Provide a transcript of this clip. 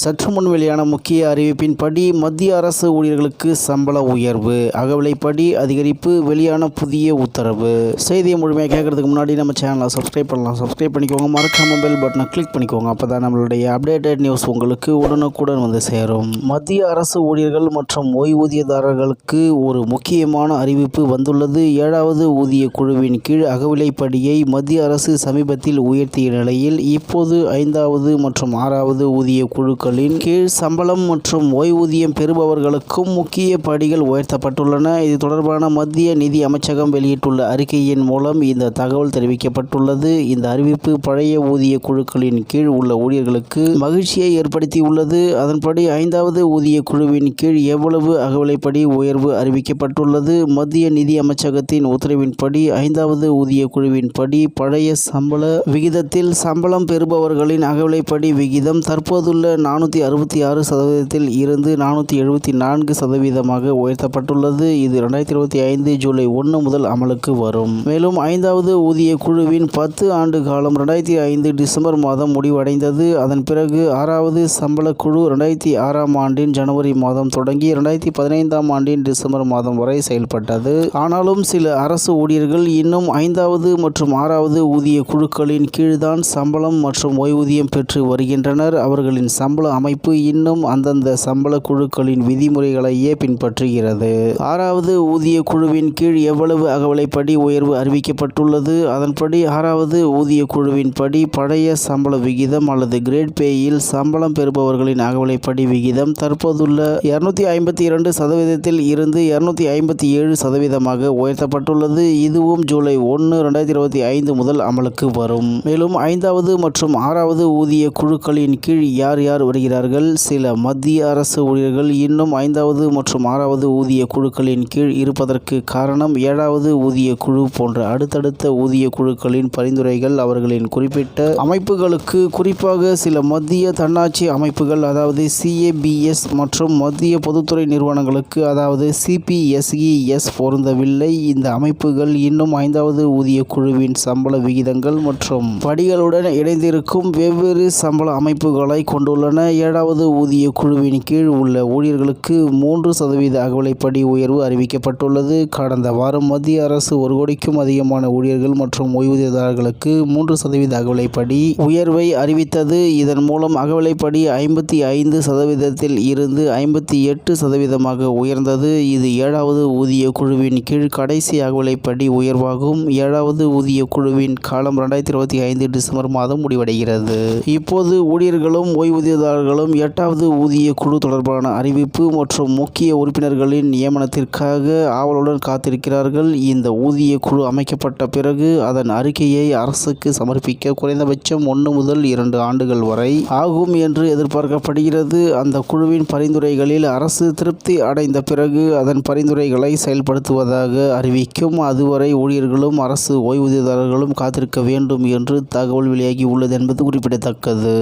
சற்று முன் வெளியான முக்கிய அறிவிப்பின்படி மத்திய அரசு ஊழியர்களுக்கு சம்பள உயர்வு அகவிலைப்படி அதிகரிப்பு வெளியான புதிய உத்தரவு. செய்தியை முழுமையாக கேட்கறதுக்கு முன்னாடி நம்ம சேனலை சப்ஸ்கிரைப் பண்ணலாம். சப்ஸ்கிரைப் பண்ணிக்கோங்க. மறக்காம பெல் பட்டனை கிளிக் பண்ணிக்கோங்க. அப்போ தான் நம்மளுடைய அப்டேட்டட் நியூஸ் உங்களுக்கு உடனுக்குடன் வந்து சேரும். மத்திய அரசு ஊழியர்கள் மற்றும் ஓய்வூதியதாரர்களுக்கு ஒரு முக்கியமான அறிவிப்பு வந்துள்ளது. ஏழாவது ஊதிய குழுவின் கீழ் அகவிலைப்படியை மத்திய அரசு சமீபத்தில் உயர்த்திய நிலையில் இப்போது ஐந்தாவது மற்றும் ஆறாவது ஊதிய குழுக்கள் குழுக்களின் கீழ் சம்பளம் மற்றும் ஓய்வூதியம் பெறுபவர்களுக்கும் முக்கிய படிகள் உயர்த்தப்பட்டுள்ளன. இது தொடர்பான மத்திய நிதி அமைச்சகம் வெளியிட்டுள்ள அறிக்கையின் மூலம் இந்த தகவல் தெரிவிக்கப்பட்டுள்ளது. இந்த அறிவிப்பு பழைய ஊதிய குழுக்களின் கீழ் உள்ள ஊழியர்களுக்கு மகிழ்ச்சியை ஏற்படுத்தியுள்ளது. அதன்படி ஐந்தாவது ஊதிய குழுவின் கீழ் எவ்வளவு அகவலைப்படி உயர்வு அறிவிக்கப்பட்டுள்ளது? மத்திய நிதி அமைச்சகத்தின் உத்தரவின்படி ஐந்தாவது ஊதிய குழுவின் படி பழைய சம்பள விகிதத்தில் சம்பளம் பெறுபவர்களின் அகவலைப்படி விகிதம் தற்போதுள்ள நானூற்றி அறுபத்தி ஆறு சதவீதத்தில் இருந்து நானூற்றி எழுபத்தி நான்கு சதவீதமாக உயர்த்தப்பட்டுள்ளது. இது ரெண்டாயிரத்தி இருபத்தி ஐந்து ஜூலை ஒன்று முதல் அமலுக்கு வரும். மேலும் ஐந்தாவது ஊதிய குழுவின் பத்து ஆண்டு காலம் ரெண்டாயிரத்தி ஐந்து டிசம்பர் மாதம் முடிவடைந்தது. அதன் பிறகு ஆறாவது சம்பள குழு ரெண்டாயிரத்தி ஆறாம் ஆண்டின் ஜனவரி மாதம் தொடங்கி ரெண்டாயிரத்தி பதினைந்தாம் ஆண்டின் டிசம்பர் மாதம் வரை செயல்பட்டது. ஆனாலும் சில அரசு ஊழியர்கள் இன்னும் ஐந்தாவது மற்றும் ஆறாவது ஊதிய குழுக்களின் கீழ்தான் சம்பளம் மற்றும் ஓய்வூதியம் பெற்று வருகின்றனர். அவர்களின் சம்பள அமைப்பு இன்னும் அந்தந்த சம்பள குழுக்களின் விதிமுறைகளையே பின்பற்றுகிறது. ஆறாவது ஊதிய குழுவின் கீழ் எவ்வளவு அகவலைப்படி உயர்வு அறிவிக்கப்பட்டுள்ளது? அதன்படி ஆறாவது ஊதிய குழுவின் படி பழைய சம்பள விகிதம் அல்லது கிரேட் பேயில் சம்பளம் பெறுபவர்களின் அகவலைப்படி விகிதம் தற்போதுள்ள இருநூத்தி ஐம்பத்தி இரண்டு சதவீதத்தில் இருந்து இருநூத்தி ஐம்பத்தி ஏழு சதவீதமாக உயர்த்தப்பட்டுள்ளது. இதுவும் ஜூலை ஒன்று ரெண்டாயிரத்தி இருபத்தி ஐந்து முதல் அமலுக்கு வரும். மேலும் ஐந்தாவது மற்றும் ஆறாவது ஊதிய குழுக்களின் கீழ் யார் யார் வருகிறார்கள். சில மத்திய அரசு ஊழியர்கள் இன்னும் ஐந்தாவது மற்றும் ஆறாவது ஊதிய குழுக்களின் கீழ் இருப்பதற்கு காரணம் ஏழாவது ஊதிய குழு போன்ற அடுத்தடுத்த ஊதிய குழுக்களின் பரிந்துரைகள் அவர்களின் குறிப்பிட்ட அமைப்புகளுக்கு குறிப்பாக சில மத்திய தன்னாட்சி அமைப்புகள் அதாவது சிஏபிஎஸ் மற்றும் மத்திய பொதுத்துறை நிறுவனங்களுக்கு அதாவது சிபிஎஸ்இஎஸ் பொருந்தவில்லை. இந்த அமைப்புகள் இன்னும் ஐந்தாவது ஊதிய குழுவின் சம்பள விகிதங்கள் மற்றும் படிகளுடன் இணைந்திருக்கும் வெவ்வேறு சம்பள அமைப்புகளை கொண்டுள்ளன. ஏழாவது ஊதிய குழுவின் கீழ் உள்ள ஊழியர்களுக்கு மூன்று சதவீத அகவலைப்படி உயர்வு அறிவிக்கப்பட்டுள்ளது. கடந்த வாரம் மத்திய அரசு ஒரு கோடிக்கும் அதிகமான ஊழியர்கள் மற்றும் ஓய்வூதியதாரர்களுக்கு மூன்று சதவீத அகவலைப்படி உயர்வை அறிவித்தது. இதன் மூலம் அகவலைப்படி ஐம்பத்தி ஐந்து சதவீதத்தில் இருந்து ஐம்பத்தி எட்டு சதவீதமாக உயர்ந்தது. இது ஏழாவது ஊதிய குழுவின் கீழ் கடைசி அகவலைப்படி உயர்வாகும். ஏழாவது ஊதிய குழுவின் காலம் ரெண்டாயிரத்தி இருபத்தி ஐந்து டிசம்பர் மாதம் முடிவடைகிறது. இப்போது ஊழியர்களும் ஓய்வூதியதாரர்களும் எட்டாவது ஊதிய குழு தொடர்பான அறிவிப்பு மற்றும் முக்கிய உறுப்பினர்களின் நியமனத்திற்காக ஆவலுடன் காத்திருக்கிறார்கள். இந்த ஊதிய குழு அமைக்கப்பட்ட பிறகு அதன் அறிக்கையை அரசுக்கு சமர்ப்பிக்க குறைந்தபட்சம் ஒன்று முதல் இரண்டு ஆண்டுகள் வரை ஆகும் என்று எதிர்பார்க்கப்படுகிறது. அந்த குழுவின் பரிந்துரைகளில் அரசு திருப்தி அடைந்த பிறகு அதன் பரிந்துரைகளை செயல்படுத்துவதாக அறிவிக்கும். அதுவரை ஊழியர்களும் அரசு ஓய்வூதியதாரர்களும் காத்திருக்க வேண்டும் என்று தகவல் வெளியாகி உள்ளது என்பது குறிப்பிடத்தக்கது.